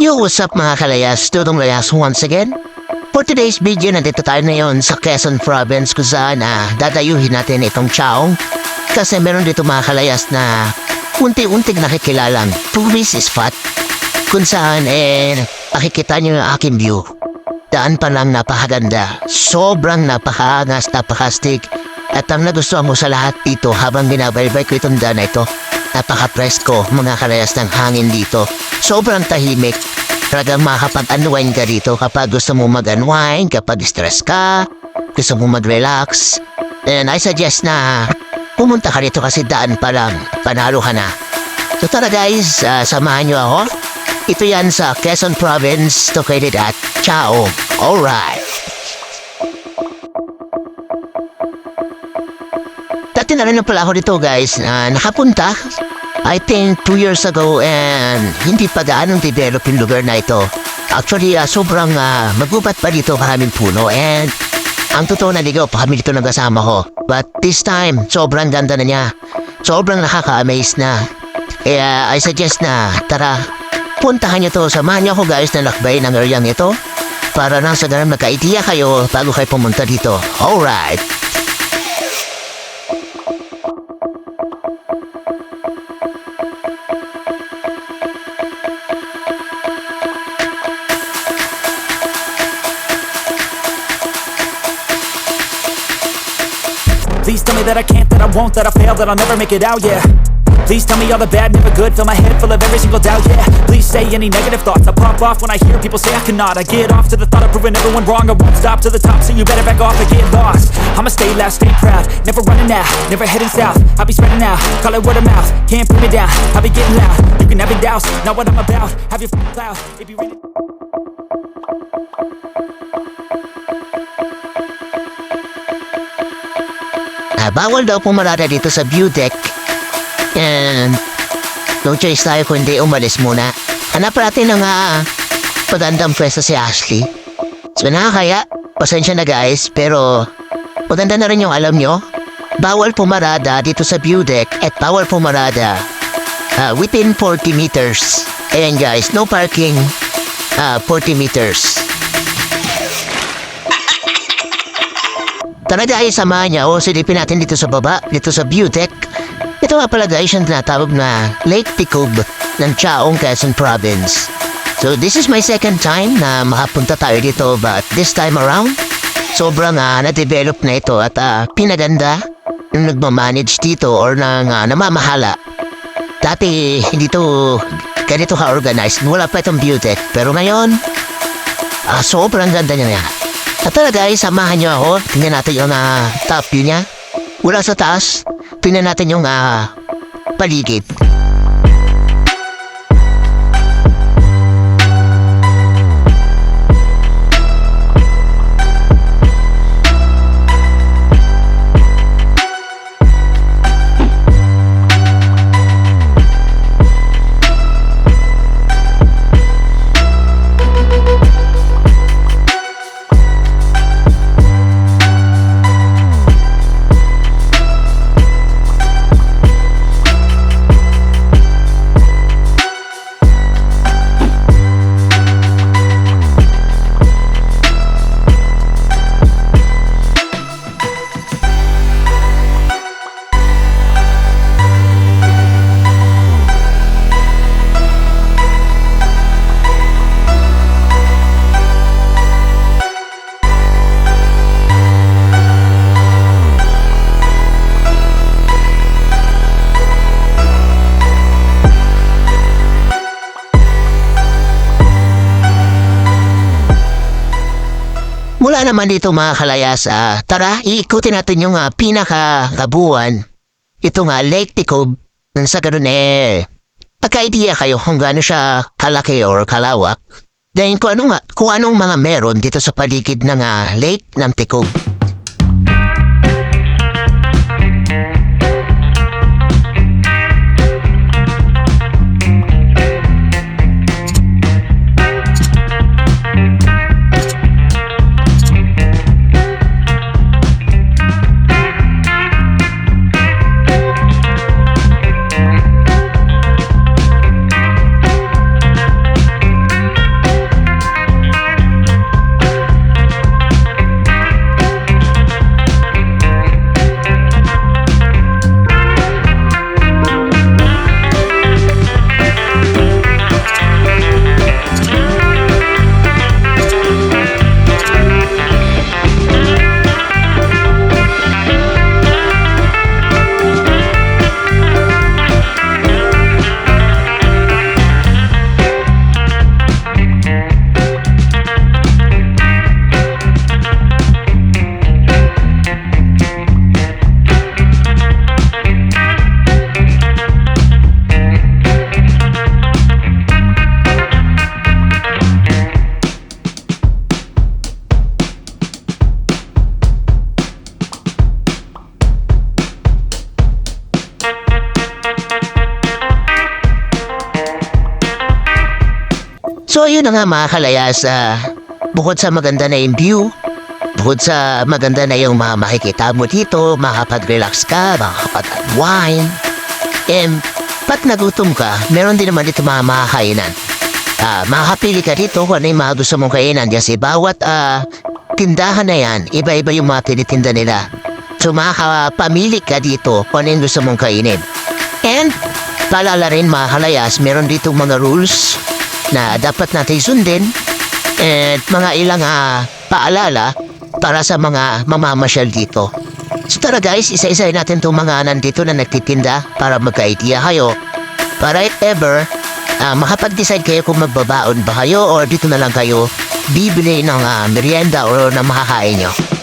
Yo, what's up mga kalayas? Tutong Layas once again. For today's video, nandito tayo ngayon sa Quezon Province kung saan ah, dadayuhin natin itong Chaong. Kasi meron dito mga kalayas na unti-unting nakikilalang tourist spot. Kung saan eh, makikita niyo yung aking view. Daan pa lang napakaganda. Sobrang napakaangas, napakastig. At ang nagustuhan ko sa lahat dito habang binabaybay ko itong daan na ito, napaka-presko mga kalayas ng hangin dito. Sobrang tahimik. Talagang makakapag-unwind ka dito kapag gusto mo mag-unwind, kapag stress ka, gusto mo mag-relax. And I suggest na pumunta ka dito kasi daan pa lang, panalo ka na. So tara guys, ah, samahan niyo ako. Ito yan sa Quezon Province, located at Chao. Alright. Na rin pala ako dito guys, na nakapunta. I think two years ago and hindi pa gaanong develop yung lugar na ito. Actually, ah, sobrang uh, magubat pa dito maraming puno and ang totoo na ligaw pa kami dito ng kasama ko. But this time, sobrang ganda na niya. Sobrang nakaka-amaze na. Kaya I suggest na, tara, puntahan niyo to. Samahan niyo ako guys na lakbay ng area nito. Para nang sa ganun magka-idea kayo bago kayo pumunta dito. Alright. Please tell me that I can't, that I won't, that I fail, that I'll never make it out, yeah. Please tell me all the bad, never good, fill my head full of every single doubt, yeah. Please say any negative thoughts, I pop off when I hear people say I cannot. I get off to the thought of proving everyone wrong, I won't stop to the top, so you better back off and get lost. I'ma stay loud, stay proud, never running out, never heading south. I'll be spreading out, call it word of mouth, can't put me down, I'll be getting loud. You can have your doubts, not what I'm about, have your f***ing cloud, if you really Ah, bawal daw pumarada dito sa view deck. And no choice tayo kundi umalis muna. Hanap natin ng uh, magandang pwesto si Ashley. So nakakaya, pasensya na guys, pero maganda na rin yung alam nyo. Bawal pumarada dito sa view deck at bawal pumarada ah, within 40 meters. Ayan guys, no parking ah, 40 meters. Tara guys, samahan niya o silipin natin dito sa baba, dito sa view. Ito nga pala guys yung tinatawag na Lake Ticob ng Chaong, Quezon Province. So this is my second time na makapunta tayo dito but this time around, sobrang uh, na-develop na ito at ah, pinaganda yung nagmamanage dito or nang ah, namamahala. Dati hindi to ganito ka-organized, wala pa itong view. Pero ngayon, ah, sobrang ganda niya nga. At tara guys, samahan niyo ako. Tingnan natin yung ah, top view niya. Wala sa taas. Tingnan natin yung ah, paligid. Mula naman dito mga kalayas, ah, tara, iikutin natin yung uh, pinaka-kabuuan. Ito nga, Lake Ticob. Nang sa ganun eh, pagka-idea kayo kung gaano siya kalaki or kalawak. Dahil kung, ano nga, kung anong mga meron dito sa paligid ng ah, Lake ng Ticob. So yun na nga mga kalayas, ah, bukod sa maganda na yung view, bukod sa maganda na yung mga makikita mo dito, makapag-relax ka, makapag-wine, and pat nagutom ka, meron din naman dito mga makakainan. Ah, makakapili ka dito kung ano yung mga gusto mong kainan kasi bawat ah, tindahan na yan, iba-iba yung mga tinitinda nila. So makakapamili ka dito kung ano yung gusto mong kainin. And paalala rin mga kalayas, meron dito mga rules na dapat natin sundin at mga ilang ah, paalala para sa mga mamamasyal dito. So tara guys, isa-isa natin itong mga nandito na nagtitinda para magka-idea kayo. Para if ever, ah, makapag-decide kayo kung magbabaon ba kayo or dito na lang kayo bibili ng ah, merienda or na makakain nyo.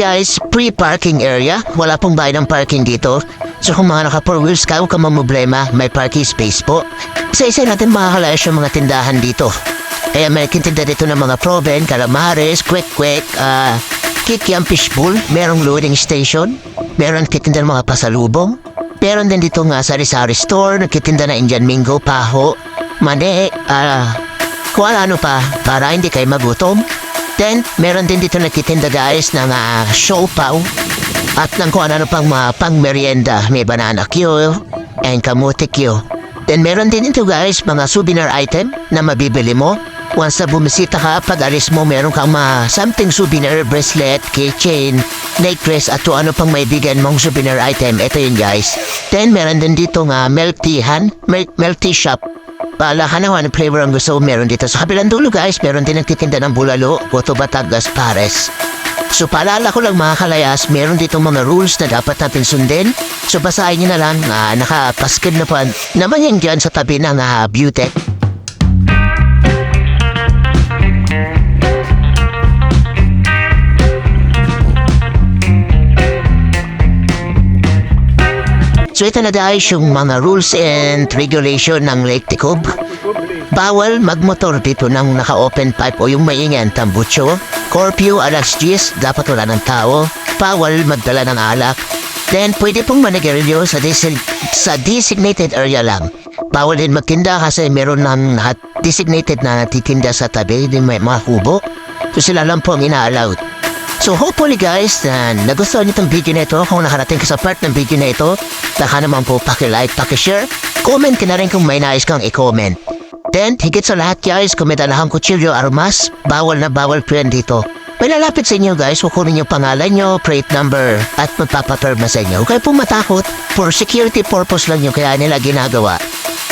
Guys, pre-parking area. Wala pong bayad ng parking dito. So kung mga naka 4 wheels ka, huwag ka mamroblema, may parking space po. Isa-isa natin makakalayas yung mga tindahan dito. Kaya may kintinda dito ng mga proven, calamares, kwek-kwek, ah, kikiam fishbowl, merong loading station, meron kitinda ng mga pasalubong, meron din dito nga sari-sari store, nagkitinda na Indian Mingo, paho, mani, ah, kung ano pa, para hindi kayo magutom. Then, meron din dito nagtitinda guys ng uh, siopaw at ng kung ano pang mga pang merienda. May banana Q and kamote Q. Then, meron din dito guys mga souvenir item na mabibili mo. Once na bumisita ka, pag alis mo, meron kang mga something souvenir, bracelet, keychain, necklace, at kung ano pang maibigan mong souvenir item. Ito yun guys. Then, meron din dito nga teahan, milk, milk tea shop Pala ka na kung anong flavor ang gusto meron dito. Sa kabilang dulo guys, meron din nagtitinda ng bulalo, goto batangas, pares. So paalala ko lang mga kalayas, meron dito mga rules na dapat natin sundin. So basahin nyo na lang, uh, nakapaskid na pa naman yan dyan sa tabi ng uh, Beautech. Ito na guys yung mga rules and regulation ng Lake Ticob. Bawal magmotor dito ng naka-open pipe o yung maingay ang tambucho. Curfew alas 10, dapat wala ng tao. Bawal magdala ng alak. Then pwede pong manigarilyo sa, sa designated area lang. Bawal din magtinda kasi meron ng designated na titinda sa tabi din may mga kubo. So sila lang po ang ina-allowed. So hopefully guys, na nagustuhan niyo itong video na ito. Kung nakarating ka sa part ng video na ito, baka naman po pakilike, pakishare. Comment ka na rin kung may nais kang i-comment. Then, higit sa lahat guys, kung may dalahang kutsilyo armas, bawal na bawal po yan dito. May lalapit sa inyo guys, kukunin yung pangalan nyo, plate number, at magpapaperma sa inyo. Huwag pong matakot. For security purpose lang yung kaya nila ginagawa.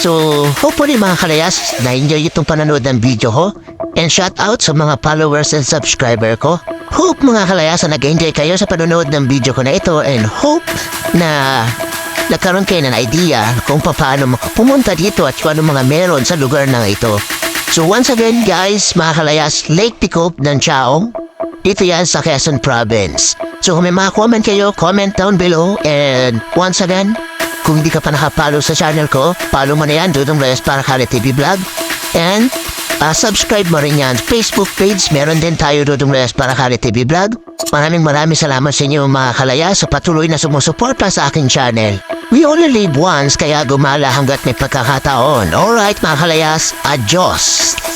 So, hopefully mga kalayas, na-enjoy itong panonood ng video ko. And shout out sa mga followers and subscriber ko. Hope mga kalayas na nag-enjoy kayo sa panonood ng video ko na ito and hope na nagkaroon kayo ng idea kung paano pumunta dito at kung ano mga meron sa lugar na ito. So once again guys, mga kalayas, Lake Ticob ng Chaong. Dito yan sa Quezon Province. So kung may mga comment kayo, comment down below. And once again, kung hindi ka pa nakapollow sa channel ko, follow mo na yan, Dudong Reyes para Kali TV Vlog. And ah, subscribe mo rin yan. Facebook page, meron din tayo Dudong Reyes para Kali TV Vlog. Maraming maraming salamat sa inyo mga kalaya sa patuloy na sumusuporta sa aking channel. We only live once kaya gumala hanggat may pagkakataon. Alright mga kalayas, adios!